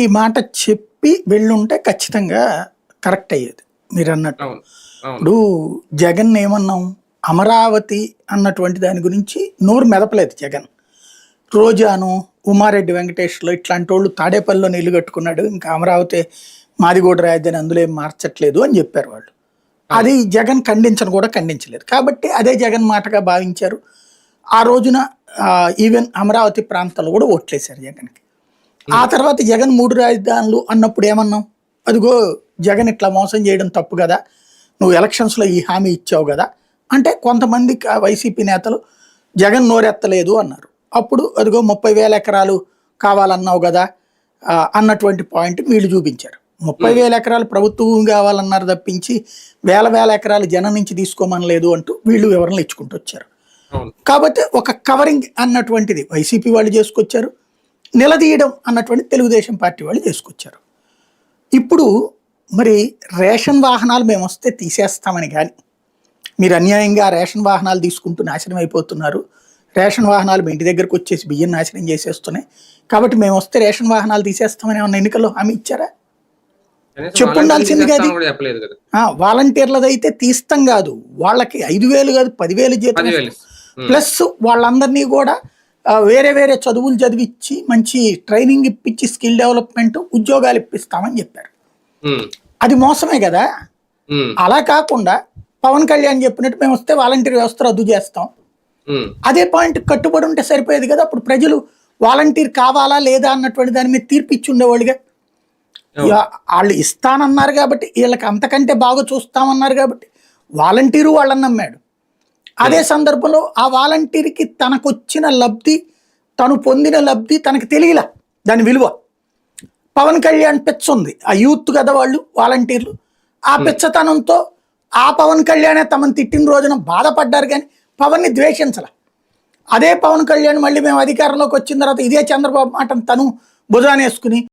ఈ మాట చెప్పి వెళ్ళుంటే ఖచ్చితంగా కరెక్ట్ అయ్యేది. మీరు అన్నట్టు ఇప్పుడు జగన్ ఏమన్నాం? అమరావతి అన్నటువంటి దాని గురించి నోరు మెదపలేదు జగన్. రోజాను ఉమారెడ్డి వెంకటేశ్వర్లు ఇట్లాంటి వాళ్ళు తాడేపల్లిలో నీళ్ళు కట్టుకున్నాడు. ఇంకా అమరావతి మాది కూడా రాజధాని అందులో ఏం మార్చట్లేదు అని చెప్పారు వాళ్ళు. అది జగన్ ఖండించను కూడా ఖండించలేదు. కాబట్టి అదే జగన్ మాటగా భావించారు. ఆ రోజున ఈవెన్ అమరావతి ప్రాంతాల్లో కూడా ఓట్లేశారు జగన్కి. ఆ తర్వాత జగన్ మూడు రాజధానులు అన్నప్పుడు ఏమన్నాం అదిగో జగన్ ఇట్లా మోసం చేయడం తప్పు కదా. నువ్వు ఎలక్షన్స్లో ఈ హామీ ఇచ్చావు కదా. అంటే కొంతమంది వైసీపీ నేతలు జగన్ నోరెత్తలేదు అన్నారు. అప్పుడు అదిగో ముప్పై వేల ఎకరాలు కావాలన్నావు కదా అన్నటువంటి పాయింట్ వీళ్ళు చూపించారు. ముప్పై వేల ఎకరాలు ప్రభుత్వం కావాలన్నారు తప్పించి వేల వేల ఎకరాలు జనం నుంచి తీసుకోమనలేదు అంటూ వీళ్ళు వివరణలు ఇచ్చుకుంటూ వచ్చారు. కాబట్టి ఒక కవరింగ్ అన్నటువంటిది వైసీపీ వాళ్ళు చేసుకొచ్చారు. నిలదీయడం అన్నటువంటి తెలుగుదేశం పార్టీ వాళ్ళు చేసుకొచ్చారు. ఇప్పుడు మరి రేషన్ వాహనాలు మేము వస్తే తీసేస్తామని కానీ మీరు అన్యాయంగా రేషన్ వాహనాలు తీసుకుంటూ నాశనం అయిపోతున్నారు. రేషన్ వాహనాలు మీ ఇంటి దగ్గరకు వచ్చేసి బియ్యం నాశనం చేసేస్తున్నాయి. కాబట్టి మేము వస్తే రేషన్ వాహనాలు తీసేస్తామని ఏమన్నా ఎన్నికల్లో హామీ ఇచ్చారా? కనీసం చెప్పు వాళ్ళని ఉండాల్సింది తీసేస్తామని కాదు. ఆ, వాలంటీర్లదైతే తీస్తాం కాదు. వాళ్ళకి ఐదు వేలు కాదు పదివేలు జీతం. ప్లస్ వాళ్ళందరినీ కూడా వేరే వేరే చదువులు చదివించి మంచి ట్రైనింగ్ ఇప్పించి స్కిల్ డెవలప్మెంట్ ఉద్యోగాలు ఇప్పిస్తామని చెప్పారు. అది మోసమే కదా. అలా కాకుండా పవన్ కళ్యాణ్ చెప్పినట్టు మేము వస్తే వాలంటీర్ వ్యవస్థ రద్దు చేస్తాం. అదే పాయింట్ కట్టుబడి ఉంటే సరిపోయేది కదా? అప్పుడు ప్రజలు వాలంటీర్ కావాలా లేదా అన్నటువంటి దాని మీద తీర్పు ఇచ్చి ఉండేవాళ్ళుగా. వాళ్ళు ఇస్తానన్నారు కాబట్టి వీళ్ళకి అంతకంటే బాగా చూస్తామన్నారు కాబట్టి వాలంటీరు వాళ్ళని నమ్మాడు. అదే సందర్భంలో ఆ వాలంటీర్కి తనకు వచ్చిన లబ్ధి తను పొందిన లబ్ధి తనకు తెలియలా దాని విలువ. పవన్ కళ్యాణ్ పెచ్చ ఉంది. ఆ యూత్ కదా వాళ్ళు వాలంటీర్లు. ఆ పెచ్చతనంతో ఆ పవన్ కళ్యాణే తమను తిట్టిన రోజున బాధపడ్డారు కానీ పవన్ని ద్వేషించాల. అదే పవన్ కళ్యాణ్ మళ్ళీ మేము అధికారంలోకి వచ్చిన తర్వాత ఇదే చంద్రబాబు మాట తను భుజానేసుకుని